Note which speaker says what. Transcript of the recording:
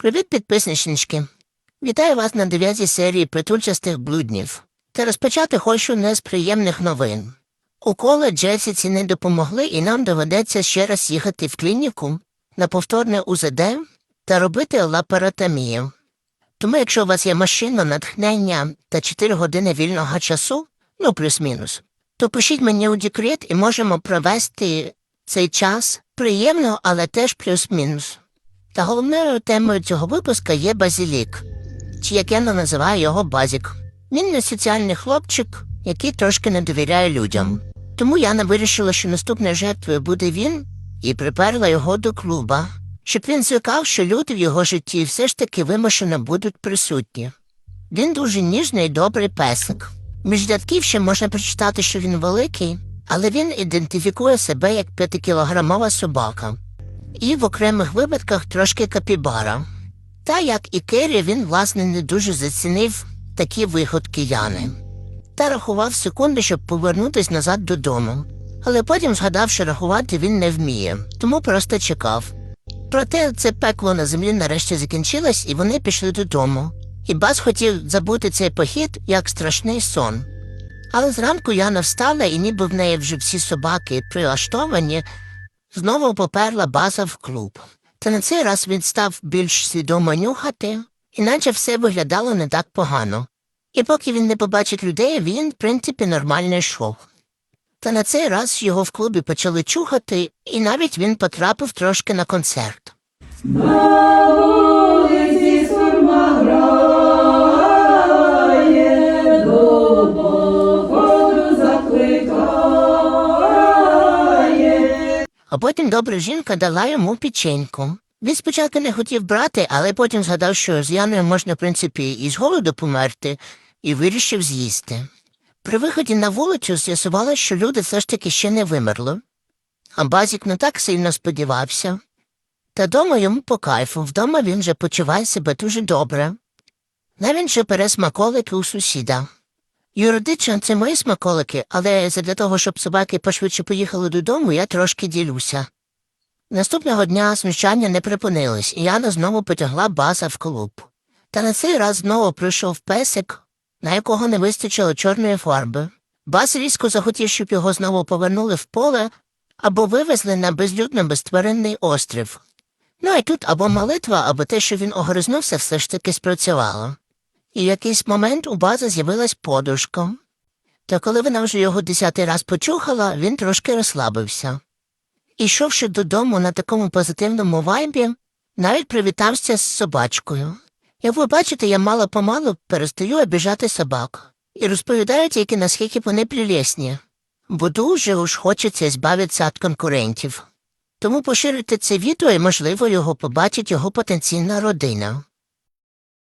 Speaker 1: Привіт, підписничнички! Вітаю вас на дев'ятій серії притульчастих блуднів. Та розпочати хочу не з приємних новин. Уколи Джесіці не допомогли, і нам доведеться ще раз їхати в клініку на повторне УЗД та робити лапаротомію. Тому, якщо у вас є машина, натхнення та 4 години вільного часу, ну плюс-мінус, то пишіть мені у декрет і можемо провести цей час приємно, але теж плюс-мінус. Та головною темою цього випуска є базілік, чи як я не називаю його базік. Він не соціальний хлопчик, який трошки не довіряє людям. Тому Яна вирішила, що наступною жертвою буде він, і приперла його до клуба, щоб він звикав, що люди в його житті все ж таки вимушено будуть присутні. Він дуже ніжний і добрий песик. Між рядків ще можна прочитати, що він великий, але він ідентифікує себе як п'ятикілограмова собака і в окремих випадках трошки капібара. Та як і Керрі, він, власне, не дуже зацінив такі виходки Яни. Та рахував секунди, щоб повернутися назад додому. Але потім згадав, що рахувати він не вміє, тому просто чекав. Проте це пекло на землі нарешті закінчилось, і вони пішли додому. І Бас хотів забути цей похід як страшний сон. Але зранку Яна встала, і ніби в неї вже всі собаки прилаштовані, Знову поперла база в клуб. Та на цей раз він став більш свідомо нюхати, іначе все виглядало не так погано. І поки він не побачить людей, він, в принципі, нормально йшов. Та на цей раз його в клубі почали чухати, і навіть він потрапив трошки на концерт. А потім добра жінка дала йому печеньку. Він спочатку не хотів брати, але потім згадав, що з Яною можна, в принципі, і з голоду померти, і вирішив з'їсти. При виході на вулицю з'ясувалося, що люди все ж таки ще не вимерли. А базік не так сильно сподівався. Та дома йому по кайфу, вдома він вже почуває себе дуже добре. Навіть же бере смаколики у сусіда. Юридично це мої смаколики, але для того, щоб собаки пошвидше поїхали додому, я трошки ділюся. Наступного дня сміщання не припинилось, і Яна знову потягла база в клуб. Та на цей раз знову прийшов песик, на якого не вистачило чорної фарби. Бас різко захотів, щоб його знову повернули в поле або вивезли на безлюдно безтваринний острів. Ну і тут або молитва, або те, що він огризнувся, все ж таки спрацювало. І в якийсь момент у бази з'явилась подушка. Та коли вона вже його десятий раз почухала, він трошки розслабився. Ішовши додому на такому позитивному вайбі, навіть привітався з собачкою. Як ви бачите, я мало помалу перестаю обіжати собак і розповідаю тільки наскільки вони прелесні, бо дуже уж хочеться збавитися від конкурентів. Тому поширити це відео і, можливо, його побачить його потенційна родина.